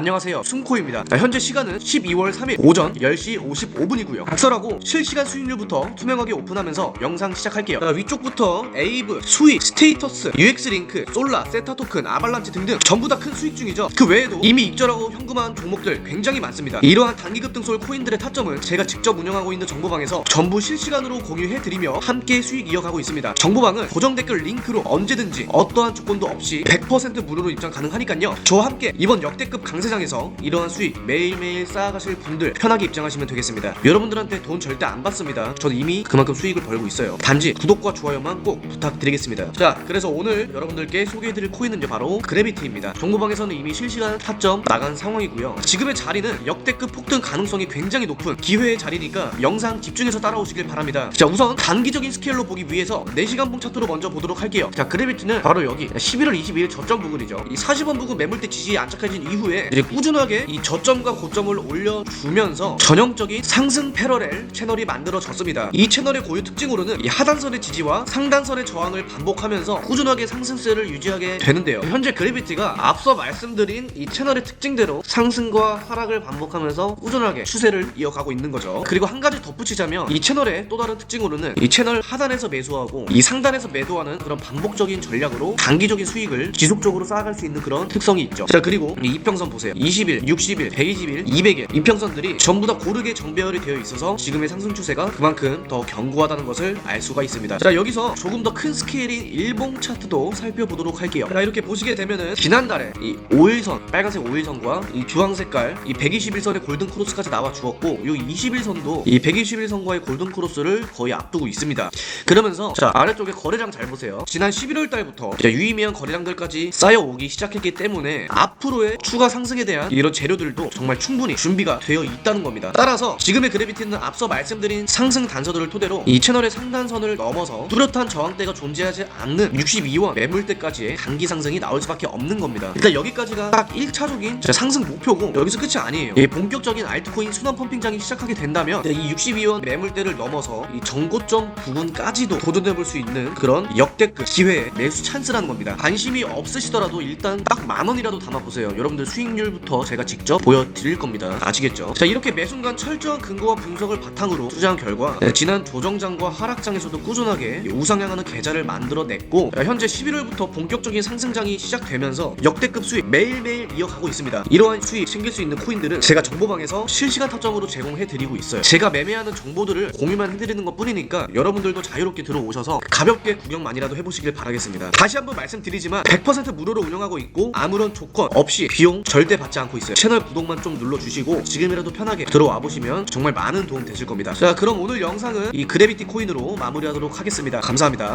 안녕하세요. 승코입니다. 자, 현재 시간은 12월 3일 오전 10시 55분이고요. 각설하고 실시간 수익률부터 투명하게 오픈하면서 영상 시작할게요. 자, 위쪽부터 에이브, 수익, 스테이터스, UX링크, 솔라, 세타 토큰, 아발란치 등등 전부 다 큰 수익 중이죠. 그 외에도 이미 익절하고 현금화한 종목들 굉장히 많습니다. 이러한 단기 급 등솔 코인들의 타점은 제가 직접 운영하고 있는 정보방에서 전부 실시간으로 공유해드리며 함께 수익 이어가고 있습니다. 정보방은 고정 댓글 링크로 언제든지 어떠한 조건도 없이 100% 무료로 입장 가능하니까요. 저와 함께 이번 역대급 강 세장에서 이러한 수익 매일매일 쌓아가실 분들 편하게 입장하시면 되겠습니다. 여러분들한테 돈 절대 안 받습니다. 저는 이미 그만큼 수익을 벌고 있어요. 단지 구독과 좋아요만 꼭 부탁드리겠습니다. 자 그래서 오늘 여러분들께 소개해드릴 코인은요 바로 그래비티입니다. 정보방에서는 이미 실시간 타점 나간 상황이고요. 지금의 자리는 역대급 폭등 가능성이 굉장히 높은 기회의 자리니까 영상 집중해서 따라오시길 바랍니다. 자 우선 단기적인 스케일로 보기 위해서 4시간 봉 차트로 먼저 보도록 할게요. 자 그래비티는 바로 여기 11월 22일 저점 부근이죠. 이 40원 부근 매물대 지지에 안착해진 이후에 이제 꾸준하게 이 저점과 고점을 올려주면서 전형적인 상승 패러렐 채널이 만들어졌습니다. 이 채널의 고유 특징으로는 이 하단선의 지지와 상단선의 저항을 반복하면서 꾸준하게 상승세를 유지하게 되는데요. 현재 그래비티가 앞서 말씀드린 이 채널의 특징대로 상승과 하락을 반복하면서 꾸준하게 추세를 이어가고 있는 거죠. 그리고 한 가지 덧붙이자면 이 채널의 또 다른 특징으로는 이 채널 하단에서 매수하고 이 상단에서 매도하는 그런 반복적인 전략으로 단기적인 수익을 지속적으로 쌓아갈 수 있는 그런 특성이 있죠. 자 그리고 이 이평선 보세요 20일, 60일, 120일, 200일. 이평선들이 전부 다 고르게 정배열이 되어 있어서 지금의 상승 추세가 그만큼 더 견고하다는 것을 알 수가 있습니다. 자 여기서 조금 더 큰 스케일인 일봉 차트도 살펴보도록 할게요. 자 이렇게 보시게 되면은 지난달에 이 5일선 빨간색 5일선과 이 주황 색깔 이 121선의 골든 크로스까지 나와 주었고 요 21선도 이 121선과의 골든 크로스를 거의 앞두고 있습니다. 그러면서 자 아래쪽에 거래량 잘 보세요. 지난 11월 달부터 유의미한 거래량들까지 쌓여오기 시작했기 때문에 앞으로의 추가 상승 에 대한 이런 재료들도 정말 충분히 준비가 되어 있다는 겁니다. 따라서 지금의 그래비티는 앞서 말씀드린 상승 단서들을 토대로 이 채널의 상단선을 넘어서 뚜렷한 저항대가 존재하지 않는 62원 매물대까지의 단기 상승이 나올 수밖에 없는 겁니다. 일단 여기까지가 딱 1차적인 상승 목표고 여기서 끝이 아니에요. 이 본격적인 알트코인 순환 펌핑장이 시작하게 된다면 이 62원 매물대를 넘어서 이 정고점 부분까지도 도전해볼 수 있는 그런 역대급 기회의 매수 찬스라는 겁니다. 관심이 없으시더라도 일단 딱 만 원이라도 담아보세요. 여러분들 수익률 부터 제가 직접 보여드릴 겁니다. 아시겠죠? 자 이렇게 매 순간 철저한 근거와 분석을 바탕으로 투자한 결과 네, 지난 조정장과 하락장에서도 꾸준하게 우상향하는 계좌를 만들어냈고 자, 현재 11월부터 본격적인 상승장이 시작되면서 역대급 수익 매일매일 이어가고 있습니다. 이러한 수익 챙길 수 있는 코인들은 제가 정보방에서 실시간 타점으로 제공해드리고 있어요. 제가 매매하는 정보들을 공유만 해드리는 것 뿐이니까 여러분들도 자유롭게 들어오셔서 가볍게 구경만이라도 해보시길 바라겠습니다. 다시 한번 말씀드리지만 100% 무료로 운영하고 있고 아무런 조건 없이 비용 절대 받지 않고 있어요. 채널 구독만 좀 눌러주시고 지금이라도 편하게 들어와 보시면 정말 많은 도움 되실 겁니다. 자 그럼 오늘 영상은 이 그래비티 코인으로 마무리하도록 하겠습니다. 감사합니다